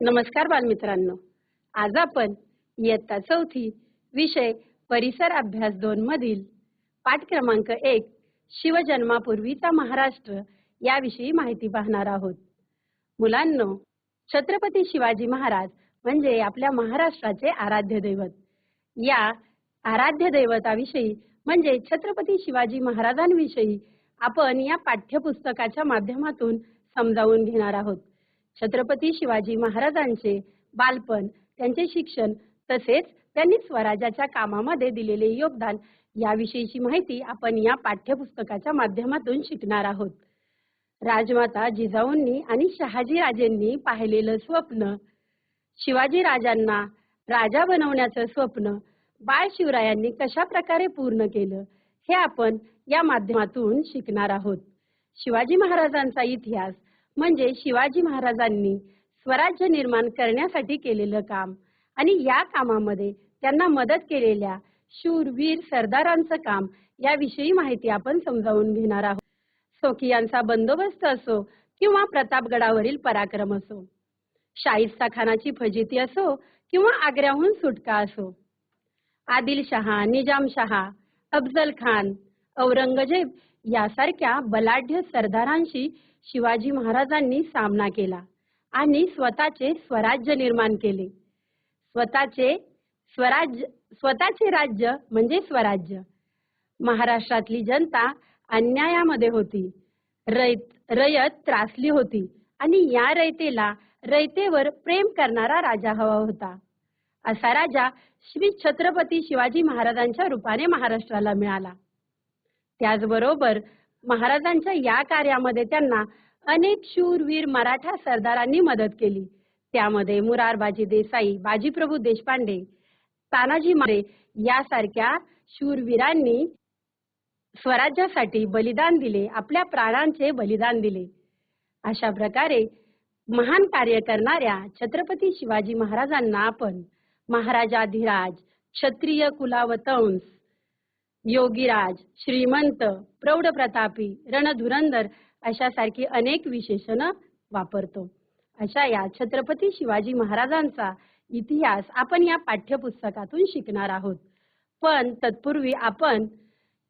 नमस्कार बालमित्रांनो. आज आपण इयत्ता चौथी विषय परिसर अभ्यास दोन मधील पाठ क्रमांक एक शिवजन्मापूर्वीचा महाराष्ट्र याविषयी माहिती पाहणार आहोत. मुलांनो छत्रपती शिवाजी महाराज म्हणजे आपल्या महाराष्ट्राचे आराध्य दैवत. या आराध्य दैवताविषयी म्हणजे छत्रपती शिवाजी महाराजांविषयी आपण या पाठ्यपुस्तकाच्या माध्यमातून समजावून घेणार आहोत. छत्रपती शिवाजी महाराजांचे बालपण त्यांचे शिक्षण तसेच त्यांनी स्वराज्याच्या कामामध्ये दिलेले योगदान याविषयीची माहिती आपण या पाठ्यपुस्तकाच्या माध्यमातून शिकणार आहोत. राजमाता जिजाऊंनी आणि शहाजी राजेंनी पाहिलेलं स्वप्न शिवाजी राजांना राजा बनवण्याचं स्वप्न बाळ शिवरायांनी कशा प्रकारे पूर्ण केलं हे आपण या माध्यमातून शिकणार आहोत. शिवाजी महाराजांचा इतिहास म्हणजे शिवाजी महाराजांनी स्वराज्य निर्माण करण्यासाठी केलेलं काम. आणि या कामामध्ये त्यांना मदत केलेल्या शूरवीर सरदारांचं काम याविषयी माहिती आपण समजावून घेणार आहोत. सोखियांचा बंदोबस्त असो किंवा प्रतापगडावरील पराक्रम असो शाहिस्ता खानाची फजिती असो किंवा आग्र्याहून सुटका असो. आदिलशहा निजामशहा अफजल खान औरंगजेब यासारख्या बलाढ्य सरदारांशी शिवाजी महाराजांनी सामना केला आणि स्वतःचे स्वराज्य निर्माण केले. स्वतःचे स्वराज्य स्वतःचे राज्य म्हणजे स्वराज्य. महाराष्ट्रातली जनता अन्यायामध्ये होती. रयत रयत त्रासली होती आणि या रयतेला रयतेवर प्रेम करणारा राजा हवा होता. असा राजा श्री छत्रपती शिवाजी महाराजांच्या रूपाने महाराष्ट्राला मिळाला. त्याचबरोबर महाराजांच्या या कार्यामध्ये त्यांना अनेक शूरवीर मराठा सरदारांनी मदत केली. त्यामध्ये मुरारबाजी देसाई बाजीप्रभू देशपांडे तानाजी मारे यासारख्या शूरवीरांनी स्वराज्यासाठी बलिदान दिले आपल्या प्राणांचे बलिदान दिले. अशा प्रकारे महान कार्य करणाऱ्या छत्रपती शिवाजी महाराजांना आपण महाराजाधिराज क्षत्रिय कुलावतंस योगीराज श्रीमंत प्रौढ प्रतापी रणधुरंदर अशासारखी अनेक विशेषण वापरतो. अशा या छत्रपती शिवाजी महाराजांचा इतिहास आपण या पाठ्यपुस्तकातून शिकणार आहोत. पण तत्पूर्वी आपण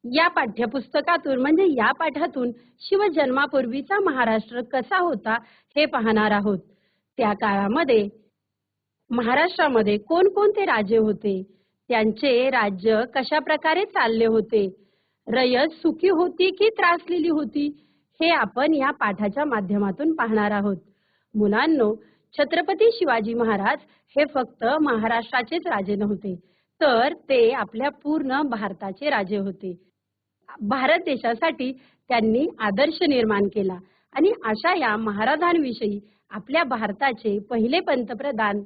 या पाठ्यपुस्तकातून म्हणजे या पाठातून शिवजन्मापूर्वीचा महाराष्ट्र कसा होता हे पाहणार आहोत. त्या काळामध्ये महाराष्ट्रामध्ये कोणकोणते राजे होते? त्यांचे राज्य कशा प्रकारे चालले होते? रयत सुखी होती की त्रासलेली होती? हे आपण या पाठाच्या माध्यमातून पाहणार आहोत. मुलांनो छत्रपती शिवाजी महाराज हे फक्त महाराष्ट्राचेच राजे नव्हते तर ते आपल्या पूर्ण भारताचे राजे होते. भारत देशासाठी त्यांनी आदर्श निर्माण केला आणि अशा या महाराजांविषयी आपल्या भारताचे पहिले पंतप्रधान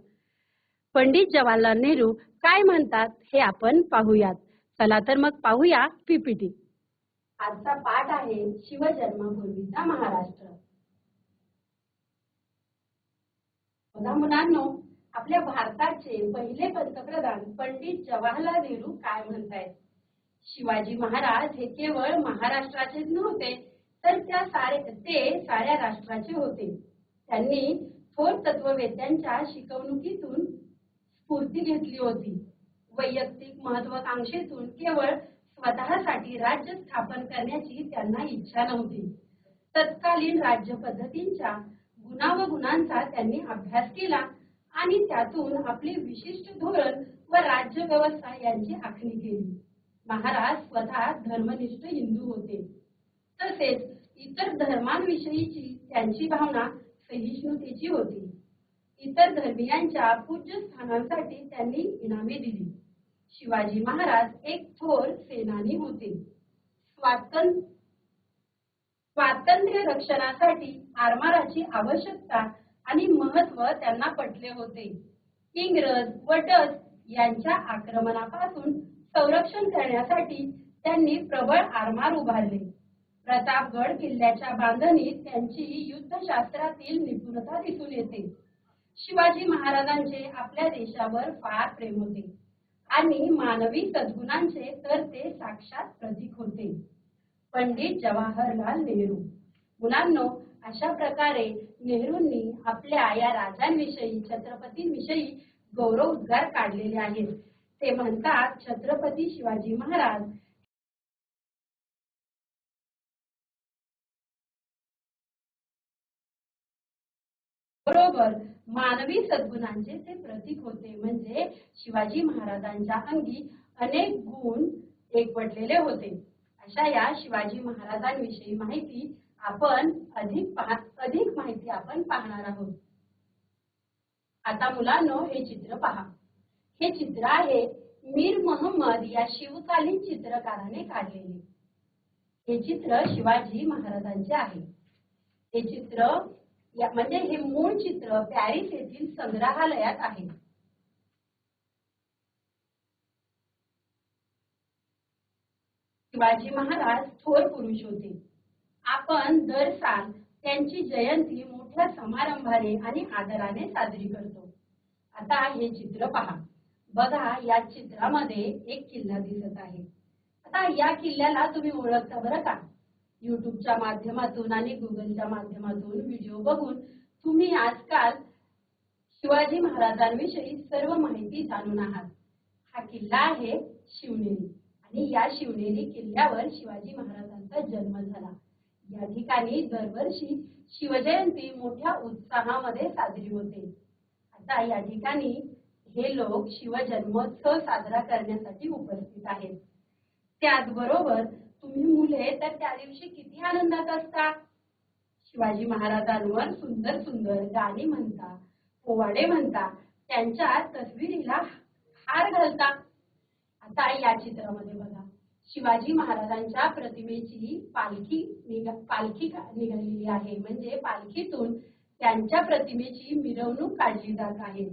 पंडित जवाहरलाल नेहरू काय म्हणतात हे आपण पाहूयात. चला तर मग पाहूया पीपीटी आजचा पाठ आहे शिवजन्मभूमीचा महाराष्ट्र. बघा मुलांनो आपल्या भारताचे पहिले पंतप्रधान पंडित जवाहरलाल नेहरू काय म्हणतायत? शिवाजी महाराज हे केवळ महाराष्ट्राचेच नव्हते तर त्या सारे ते साऱ्या राष्ट्राचे होते. त्यांनी थोर तत्ववेत्यांच्या शिकवणुकीतून स्फूर्ती घेतली होती. वैयक्तिक महत्वाकांक्षेतून केवळ स्वतःसाठी राज्य स्थापन करण्याची त्यांना इच्छा नव्हती. तत्कालीन राज्य पद्धतींच्या गुणा व गुणांचा त्यांनी अभ्यास केला आणि त्यातून आपले विशिष्ट धोरण व राज्य व्यवस्था यांची आखणी केली. महाराज स्वतः धर्मनिष्ठ हिंदू होते. तसेच इतर धर्मांविषयीची त्यांची भावना सहिष्णुतेची होती. इतर धर्मियांच्या पूज्य स्थानांसाठी त्यांनी इनामे दिली. शिवाजी महाराज एक थोर सेनानी होते. स्वातंत्र्य स्वातंत्र्य रक्षणासाठी आरमाराची आवश्यकता आणि महत्त्व त्यांना पटले होते. इंग्रज व डच यांच्या आक्रमणापासून संरक्षण करण्यासाठी त्यांनी प्रबळ आरमार उभारले. प्रतापगड किल्ल्याच्या बांधणीत त्यांची युद्धशास्त्रातील निपुणता दिसून येते. शिवाजी महाराजांचे आपल्या देशावर फार प्रेम होते. आणि मानवी सद्गुणांचे तर ते साक्षात प्रतीक होते. पंडित जवाहरलाल नेहरू. मुलांनो अशा प्रकारे नेहरूंनी आपल्या या राजांविषयी छत्रपतींविषयी गौरव उद्गार काढलेले आहेत. ते म्हणतात छत्रपती शिवाजी महाराज बरोबर. मानवी सद्गुणांचे ते प्रतीक होते. म्हणजे शिवाजी महाराजांच्या अंगी अनेक गुण एकवटलेले होते. अशा या शिवाजी महाराजांविषयी माहिती आपण अधिक पहा अधिक माहिती आपण पाहणार आहोत. आता मुलांनो हे चित्र पहा. हे चित्र आहे मीर मोहम्मद या शिवकालीन चित्रकाराने काढलेले. हे चित्र शिवाजी महाराजांचे आहे. हे चित्र म्हणजे हे मूळ चित्र पॅरिस येथील संग्रहालयात आहे. शिवाजी महाराज थोर पुरुष होते. आपण दर साल त्यांची जयंती मोठ्या समारंभाने आणि आदराने साजरी करतो. आता हे चित्र पहा. बघा या चित्रामध्ये एक किल्ला दिसत आहे. आता या किल्ल्याला तुम्ही ओळखता बरं का? युट्यूबच्या माध्यमातून आणि गुगलच्या माध्यमातून व्हिडिओ बघून तुम्ही आजकाल शिवाजी महाराजांविषयी सर्व माहिती जाणून आहात. हा किल्ला आहे शिवनेरी आणि या शिवनेरी किल्ल्यावर शिवाजी महाराजांचा जन्म झाला. या ठिकाणी दरवर्षी शिवजयंती मोठ्या उत्साहामध्ये साजरी होते. आता या ठिकाणी हे लोक शिवजन्मोत्सव साजरा करण्यासाठी उपस्थित आहेत. त्याचबरोबर तुम्ही मुले तर त्या दिवशी किती आनंदात असता? शिवाजी महाराजांवर सुंदर सुंदर गाणी म्हणता पोवाडे म्हणता त्यांच्या तस्वीरीला हार घालता. आता या चित्रामध्ये बघा. शिवाजी महाराजांच्या प्रतिमेची पालखी निघा पालखी निघालेली आहे. म्हणजे पालखीतून त्यांच्या प्रतिमेची मिरवणूक काढली जात आहे.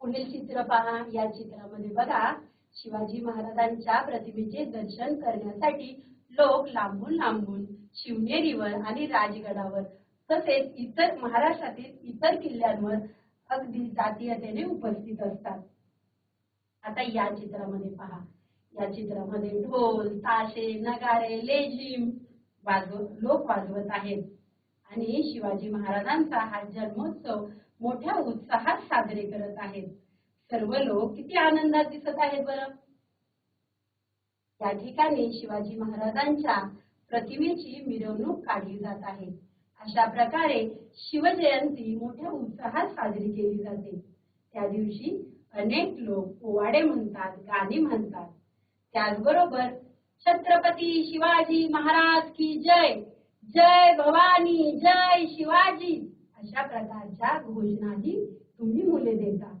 पुढील चित्र पहा. या चित्रामध्ये बघा. शिवाजी महाराजांच्या प्रतिमेचे दर्शन करण्यासाठी लोक लांबून लांबून शिवनेरीवर आणि राजगडावर तसेच इतर महाराष्ट्रातील इतर किल्ल्यांवर अगदी जातीयतेने उपस्थित असतात. आता या चित्रामध्ये पहा. या चित्रामध्ये ढोल ताशे नगारे लेझिम वाजव लोक वाजवत आहेत. आणि शिवाजी महाराजांचा हा जन्मोत्सव मोठ्या उत्साहात साजरे करत आहेत. सर्व लोक किती आनंदात दिसत आहेत बरं. या ठिकाणी शिवाजी महाराजांच्या प्रतिमेची मिरवणूक काढली जात आहे. अशा प्रकारे शिवजयंती मोठ्या उत्साहात साजरी केली जाते. त्या दिवशी अनेक लोक पोवाडे म्हणतात गाणी म्हणतात. त्याचबरोबर छत्रपती शिवाजी महाराज की जय जय भवानी जय शिवाजी अशा प्रकारच्या घोषणाही तुम्ही मुले देता.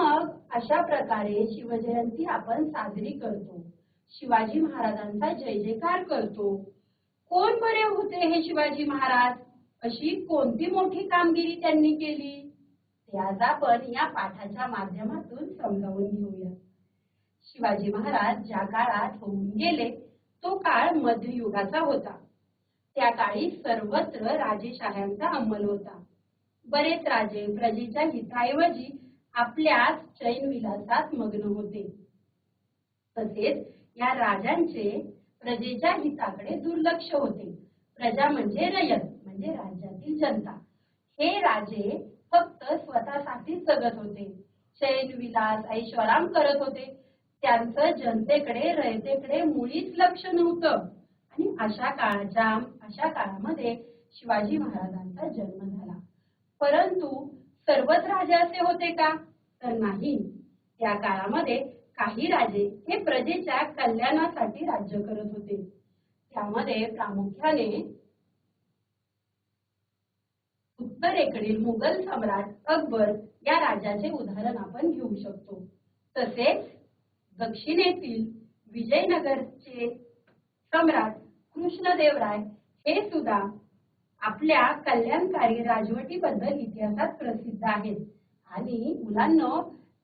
मग अशा प्रकारे शिवजयंती आपण साजरी करतो. शिवाजी महाराजांचा जय जयकार करतो. कोण बरे होते हे शिवाजी महाराज? अशी कोणती मोठी कामगिरी त्यांनी केली? ते आज आपण या पाठाच्या माध्यमातून समजावून घेऊया. शिवाजी महाराज ज्या काळात होऊन गेले तो काळ मध्ययुगाचा होता. त्या काळी सर्वत्र राजेशाह्यांचा अंमल होता. बरेच राजे प्रजेच्या हिताऐवजी आपल्याच चैन विलासात मग्न होते. तसेच या राजांचे प्रजेच्या हिताकडे दुर्लक्ष होते. प्रजा म्हणजे रयत म्हणजे राज्यातील जनता. हे राजे फक्त स्वतःसाठी जगत होते. चैन विलास ऐश्वराम करत होते. त्यांचं जनतेकडे रयतेकडे मुळीच लक्ष नव्हतं. आणि अशा काळाच्या अशा काळामध्ये शिवाजी महाराजांचा जन्म झाला. परंतु सर्वच राजे असे होते का? तर नाही. त्या काळामध्ये काही राजे हे प्रजेच्या कल्याणासाठी राज्य करत होते. त्यामध्ये प्रामुख्याने उत्तरेकडील मुघल सम्राट अकबर या राजाचे उदाहरण आपण घेऊ शकतो. तसेच दक्षिणेतील विजयनगरचे सम्राट कृष्णदेवराय हे सुद्धा आपल्या कल्याणकारी राजवटीबद्दल इतिहासात प्रसिद्ध आहेत. आणि मुलांना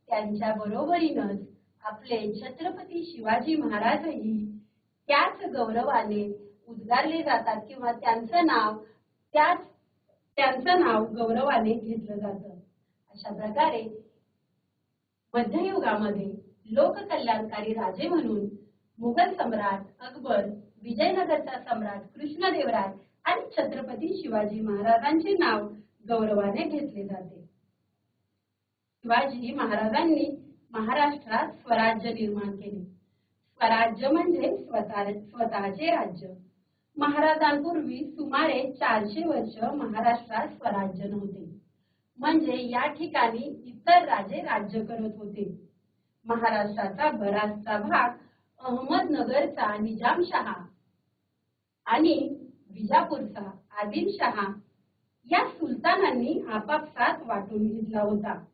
त्यांच्या बरोबरीनच आपले छत्रपती शिवाजी महाराजही त्याच गौरवाने उद्गारले जातात किंवा त्यांचं नाव त्याच त्यांचं नाव गौरवाने घेतलं जातं. अशा प्रकारे मध्ययुगामध्ये लोककल्याणकारी राजे म्हणून मुघल सम्राट अकबर विजयनगरचा सम्राट कृष्णदेवराय आणि छत्रपती शिवाजी महाराजांचे नाव गौरवाने घेतले जाते. शिवाजी महाराजांनी महाराष्ट्रात स्वराज्य निर्माण केले. स्वराज्य म्हणजे स्वतः स्वतःचे राज्य. महाराजांपूर्वी सुमारे चारशे वर्ष महाराष्ट्रात स्वराज्य नव्हते. म्हणजे या ठिकाणी इतर राजे राज्य करत होते. महाराष्ट्राचा बराचसा भाग अहमदनगरचा निजामशहा आणि विजापूरचा आदिलशहा या सुलतानांनी आपापसात वाटून घेतला होता.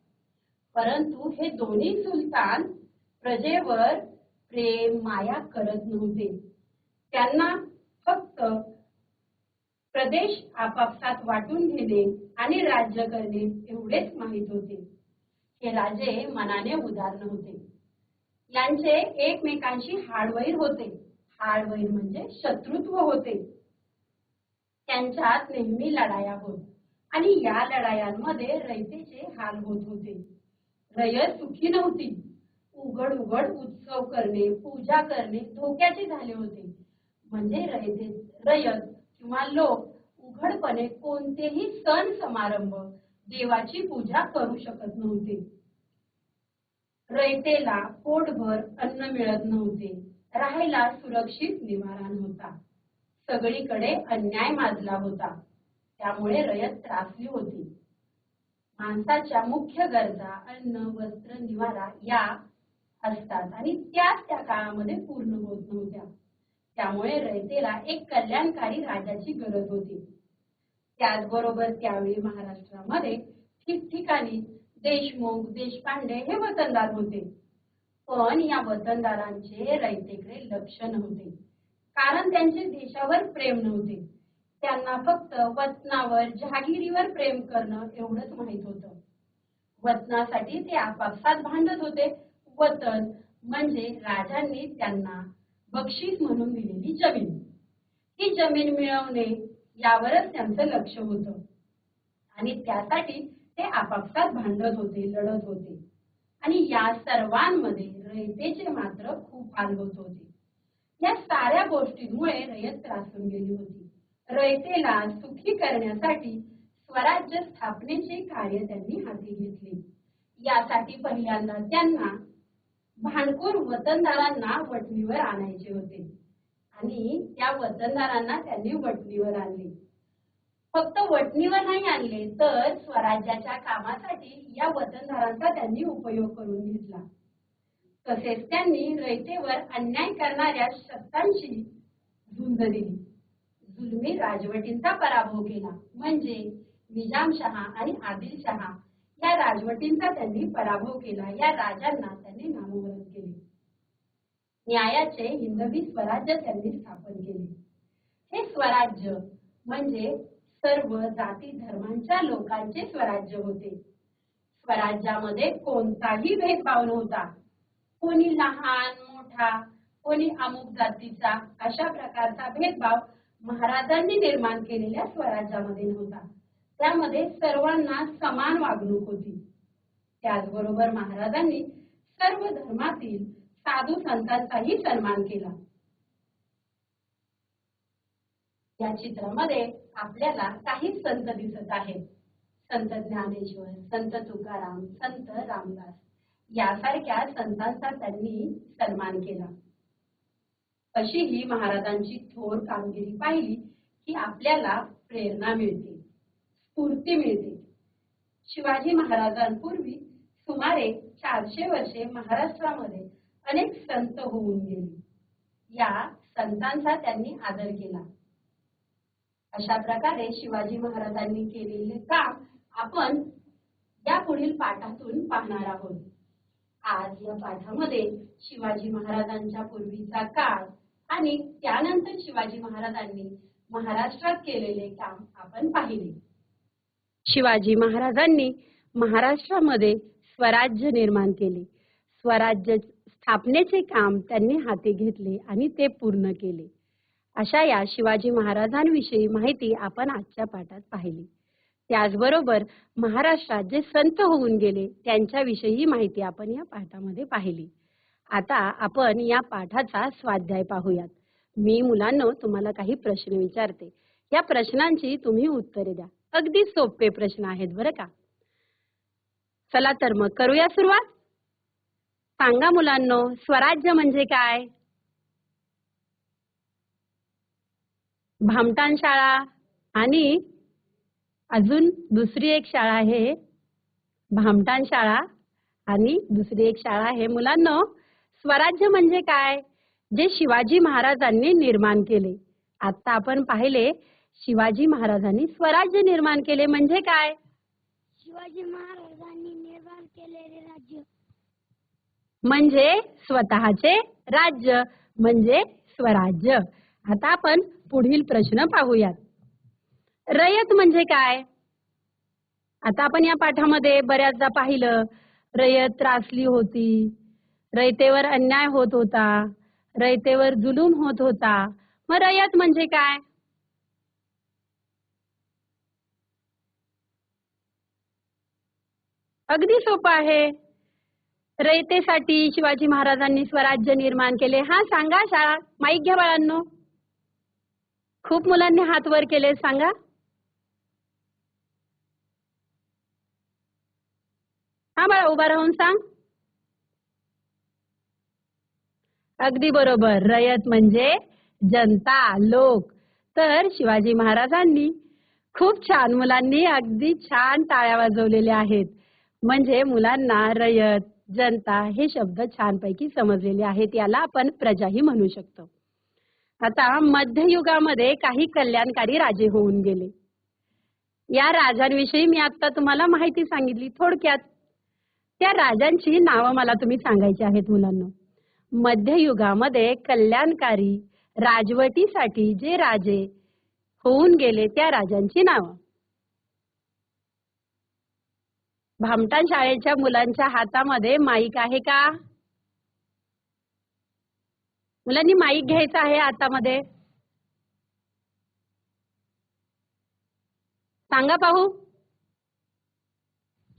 परंतु हे दोन्ही सुलतान प्रजेवर प्रेम माया करत नव्हते. त्यांना फक्त प्रदेश आपापसात वाटून घेणे आणि राज्य करणे एवढेच माहीत होते. हे राजे मनाने उदार नव्हते. यांचे एकमेकांशी हाडवैर होते. हाडवैर म्हणजे शत्रुत्व होते. त्यांच्यात नेहमी लढाया होत. आणि या लढायांमध्ये रयतेचे हाल होत होते. रयत सुखी नव्हती. उघड उघड उत्सव करणे पूजा करणे धोक्याचे झाले होते. म्हणजे रयते रयत किंवा लोक उघडपणे कोणतेही सण समारंभ देवाची पूजा करू शकत नव्हते. रयतेला पोटभर अन्न मिळत नव्हते. राहायला सुरक्षित निवारा नव्हता. सगळीकडे अन्याय माजला होता. त्यामुळे रयत त्रासली होती. माणसाच्या मुख्य गरजा अन्न वस्त्र निवारा या असतात आणि त्याच त्या काळामध्ये पूर्ण होत नव्हत्या. त्यामुळे रयतेला एक कल्याणकारी राजाची गरज होती. त्याचबरोबर त्यावेळी महाराष्ट्रामध्ये ठिकठिकाणी देशमुख देशपांडे हे वतनदार होते. पण या वतनदारांचे रयतेकडे लक्ष नव्हते. कारण त्यांचे देशावर प्रेम नव्हते. त्यांना फक्त वतनावर जहागिरीवर प्रेम करणं एवढंच माहीत होतं. वतनासाठी ते आपापसात भांडत होते. वतन म्हणजे राजांनी त्यांना बक्षीस म्हणून दिलेली जमीन. ही जमीन मिळवणे यावरच त्यांचं लक्ष होतं. आणि त्यासाठी ते आपापसात भांडत होते लढत होते. आणि या सर्वांमध्ये रयतेचे मात्र खूप हाल होत होते. या साऱ्या गोष्टींमुळे रयत त्रासून गेली होती. रयतेला सुखी करण्यासाठी स्वराज्य स्थापनेचे कार्य त्यांनी हाती घेतले. यासाठी पहिल्यांदा त्यांना भांडखोर वतनदारांना वटणीवर आणायचे होते. आणि त्या वतनदारांना त्यांनी वटणीवर आणले. फक्त वटणीवर नाही आणले तर स्वराज्याच्या कामासाठी या वतनदारांचा त्यांनी उपयोग करून घेतला. तसेच त्यांनी रयतेवर अन्याय करणाऱ्या शक्तांशी झुंज दिली. जुलमी राजवटींचा पराभव केला. म्हणजे निजामशहा आणि आदिलशहा या राजवटींचा त्यांनी पराभव केला. या राजांना त्यांनी नामवरण केले. न्यायाचे हिंदवी स्वराज्य त्यांनी स्थापन केले. हे स्वराज्य म्हणजे सर्व जाती धर्मांच्या लोकांचे स्वराज्य होते. स्वराज्यामध्ये कोणताही भेदभाव नव्हता. कोणी लहान मोठा कोणी अमुक जातीचा अशा प्रकारचा भेदभाव महाराजांनी निर्माण केलेल्या स्वराज्यामध्ये नव्हता. त्यामध्ये सर्वांना समान वागणूक होती. त्याचबरोबर महाराजांनी सर्व धर्मातील साधू संतांचाही सन्मान केला. या चित्रामध्ये आपल्याला काही संत दिसत आहेत. संत ज्ञानेश्वर संत तुकाराम संत रामदास. यासारख्या संतांचा त्यांनी सन्मान केला. अशी ही महाराजांची थोर कामगिरी पाहिली की आपल्याला प्रेरणा मिळते स्फूर्ती मिळते. शिवाजी महाराजांपूर्वी सुमारे चारशे वर्षे महाराष्ट्रामध्ये अनेक संत होऊन गेले. या संतांचा त्यांनी आदर केला. अशा प्रकारे शिवाजी महाराजांनी केलेले काम आपण या पुढील पाठातून पाहणार आहोत. आज या पाठामध्ये शिवाजी महाराजांच्या पूर्वीचा काळ आणि त्यानंतर शिवाजी महाराजांनी महाराष्ट्रात केलेले काम आपण पाहिले. शिवाजी महाराजांनी महाराष्ट्रामध्ये स्वराज्य निर्माण केले. स्वराज्य स्थापनेचे काम त्यांनी हाती घेतले आणि ते पूर्ण केले. अशा या शिवाजी महाराजांविषयी माहिती आपण आजच्या पाठात पाहिली. त्याचबरोबर महाराष्ट्रात जे संत होऊन गेले त्यांच्याविषयी माहिती आपण या पाठामध्ये पाहिली. आता आपण या पाठाचा स्वाध्याय पाहूयात. मी मुलांनो तुम्हाला काही प्रश्न विचारते. या प्रश्नांची तुम्ही उत्तरे द्या. अगदी सोपे प्रश्न आहेत बरं का? चला तर मग करूया सुरुवात? सांगा मुलांनो स्वराज्य म्हणजे काय? भामटान शाळा आणि अजून दुसरी एक शाळा आहे भामटान शाळा. आणि दुसरी एक शाळा आहे मुलांनो स्वराज्य म्हणजे काय? जे शिवाजी महाराजांनी निर्माण केले. आता आपण पाहिले शिवाजी महाराजांनी स्वराज्य निर्माण केले म्हणजे काय? शिवाजी महाराजांनी निर्माण केलेले राज्य. म्हणजे स्वतःचे राज्य म्हणजे स्वराज्य. आता आपण पुढील प्रश्न पाहूयात. रयत म्हणजे काय? आता आपण या पाठामध्ये बऱ्याचदा पाहिलं रयत त्रासली होती रयतेवर अन्याय होत होता रयतेवर जुलूम होत होता. मग रयत म्हणजे काय? अगदी सोपं आहे. रयतेसाठी शिवाजी महाराजांनी स्वराज्य निर्माण केले. हा सांगा शाळा माईक घ्या बाळांनो. खूप मुलांनी हात वर केले सांगा. हा उभा राहून सांग. अगदी बरोबर. रयत म्हणजे जनता लोक. तर शिवाजी महाराजांनी खूप छान मुलांनी अगदी छान टाळ्या वाजवलेल्या आहेत. म्हणजे मुलांना रयत जनता हे शब्द छानपैकी समजलेले आहेत याला आपण प्रजाही म्हणू शकतो. आता मध्ययुगामध्ये काही कल्याणकारी राजे होऊन गेले. या राजांविषयी मी आता तुम्हाला माहिती सांगितली. थोडक्यात त्या राजांची नावं मला तुम्ही सांगायची आहेत मुलांना. मध्ययुगामध्ये कल्याणकारी राजवटीसाठी जे राजे होऊन गेले त्या राजांची नावं. भामटान शाळेच्या मुलांच्या हातामध्ये माईक आहे का? मुलांनी माईक घ्यायचा आहे हातामध्ये. सांगा पाहू.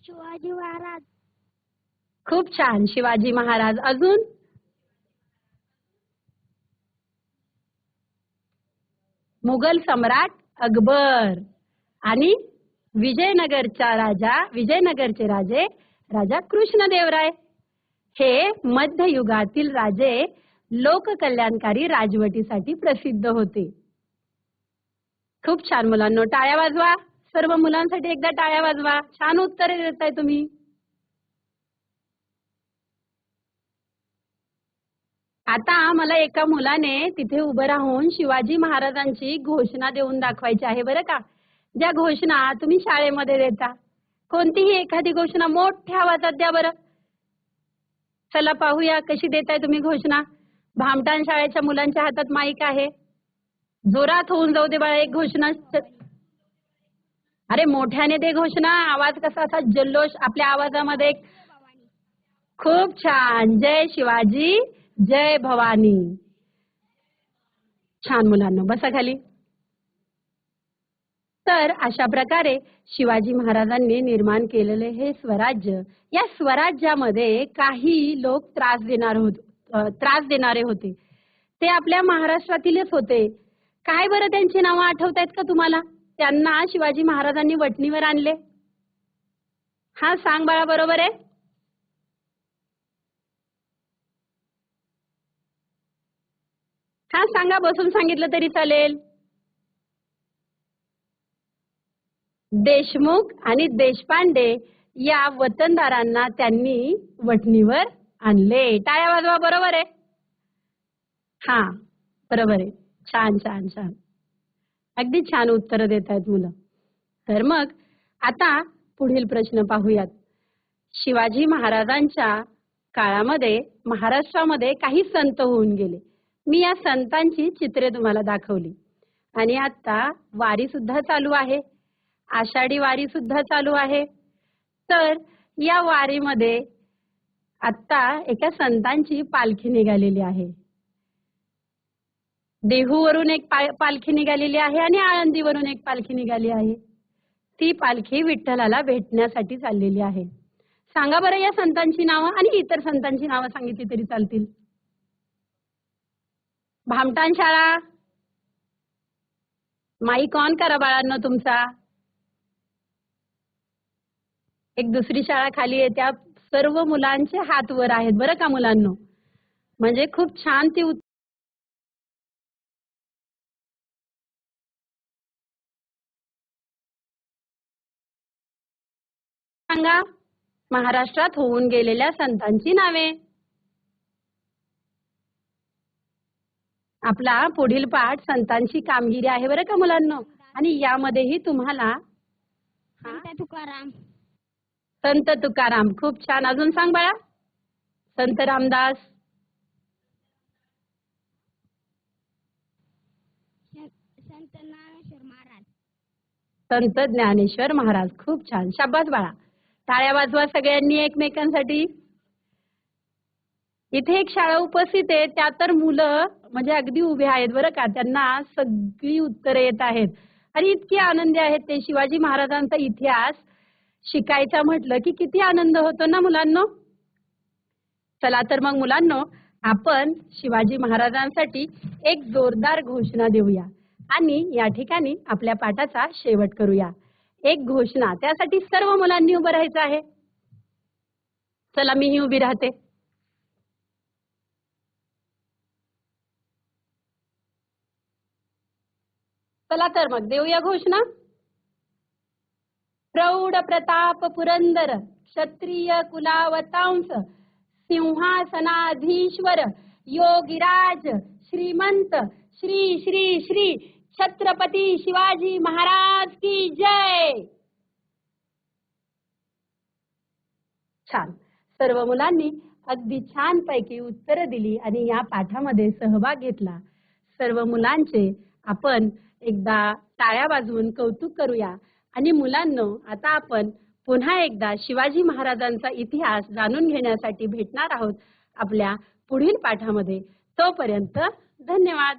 शिवाजी महाराज खूप छान. शिवाजी महाराज अजून? मुघल सम्राट अकबर आणि विजयनगरचा राजा विजयनगरचे राजे राजा कृष्णदेवराय. हे मध्ययुगातील राजे लोककल्याणकारी राजवटीसाठी प्रसिद्ध होते. खूप छान मुलांनो. टाळ्या वाजवा. सर्व मुलांसाठी एकदा टाळ्या वाजवा. छान उत्तरे देताय तुम्ही. आता मला एका मुलाने तिथे उभं राहून शिवाजी महाराजांची घोषणा देऊन दाखवायची आहे बरं का? ज्या घोषणा तुम्ही शाळेमध्ये देता. कोणतीही एखादी घोषणा मोठ्या आवाजात द्या बरं. चला पाहूया कशी देताय तुम्ही घोषणा. भामटान शाळेच्या मुलांच्या हातात माईक आहे. जोरात होऊन जाऊ दे बाळा एक घोषणा. अरे मोठ्याने दे घोषणा. आवाज कसा असा जल्लोष आपल्या आवाजामध्ये खूप छान. जय शिवाजी. जय भवानी. छान मुलांना बसा खाली. तर अशा प्रकारे शिवाजी महाराजांनी निर्माण केलेले हे स्वराज्य या स्वराज्यामध्ये काही लोक त्रास देणार होते त्रास देणारे होते. ते आपल्या महाराष्ट्रातीलच होते. काय बरं त्यांची नावं आठवत आहेत का तुम्हाला? त्यांना शिवाजी महाराजांनी वटणीवर आणले. हा सांग बाळा बरोबर आहे? हा सांगा बसून सांगितलं तरी चालेल. देशमुख आणि देशपांडे या वतनदारांना त्यांनी वटणीवर आणले. टाळ्या वाजवा बरोबर आहे? हा बरोबर आहे. छान छान छान. अगदी छान उत्तर देत आहेत मुलं. तर मग आता पुढील प्रश्न पाहूयात. शिवाजी महाराजांच्या काळामध्ये महाराष्ट्रामध्ये काही संत होऊन गेले. मी या संतांची चित्रे तुम्हाला दाखवली. आणि आता वारी सुद्धा चालू आहे. आषाढी वारी सुद्धा चालू आहे. तर या वारीमध्ये आता एका संतांची पालखी निघालेली आहे. देहूवरून एक पालखी निघालेली आहे आणि आळंदीवरून एक पालखी निघाली आहे. ती पालखी विठ्ठलाला भेटण्यासाठी चाललेली आहे. सांगा बरं या संतांची नावं आणि इतर संतांची नावं सांगितली तरी चालतील. भामटान शाळा. माईक ऑन करा बाळांनो तुमचा? एक दुसरी शाळा खाली आहे त्या सर्व मुलांचे हात वर आहेत. बरं का मुलांनो? म्हणजे खूप छान ती सांगा महाराष्ट्रात होऊन गेलेल्या संतांची नावे. आपला पुढील पाठ संतांची कामगिरी आहे बरं का मुलांनो? आणि यामध्येही तुम्हाला? संत तुकाराम. संत तुकाराम. खूप छान. अजून सांग बाळा. संत रामदास. संत ज्ञानेश्वर महाराज. संत ज्ञानेश्वर महाराज. खूप छान. शाबास बाळा. टाळ्या वाजवा सगळ्यांनी एकमेकांसाठी. इथे एक शाळा उपस्थित आहे. त्या तर मुलं म्हणजे अगदी उभे आहेत बरं का? त्यांना सगळी उत्तरे येत आहेत. आणि इतके आनंदी आहेत ते. शिवाजी महाराजांचा इतिहास शिकायचा म्हटलं की किती आनंद होतो ना मुलांनो? चला तर मग मुलांनो आपण शिवाजी महाराजांसाठी एक जोरदार घोषणा देऊया. आणि या ठिकाणी आपल्या पाठाचा शेवट करूया. एक घोषणा. त्यासाठी सर्व मुलांनी उभं राहायचं आहे. चला मीही उभी राहते. चला तर मग देऊया घोषणा. प्रौढ प्रताप पुरंदर क्षत्रिय कुलावतांस सिंहासनाधीश्वर योगिराज श्रीमंत श्री श्री श्री छत्रपती शिवाजी महाराज की जय. छान. सर्व मुलांनी अगदी छान पैकी उत्तरं दिली आणि या पाठामध्ये सहभाग घेतला. सर्व मुलांचे आपण एकदा टाळ्या वाजवून कौतुक करूया. आणि मुलांनो आता आपण पुन्हा एकदा शिवाजी महाराजांचा इतिहास जाणून घेण्यासाठी भेटणार आहोत आपल्या पुढील पाठामध्ये. तोपर्यंत धन्यवाद.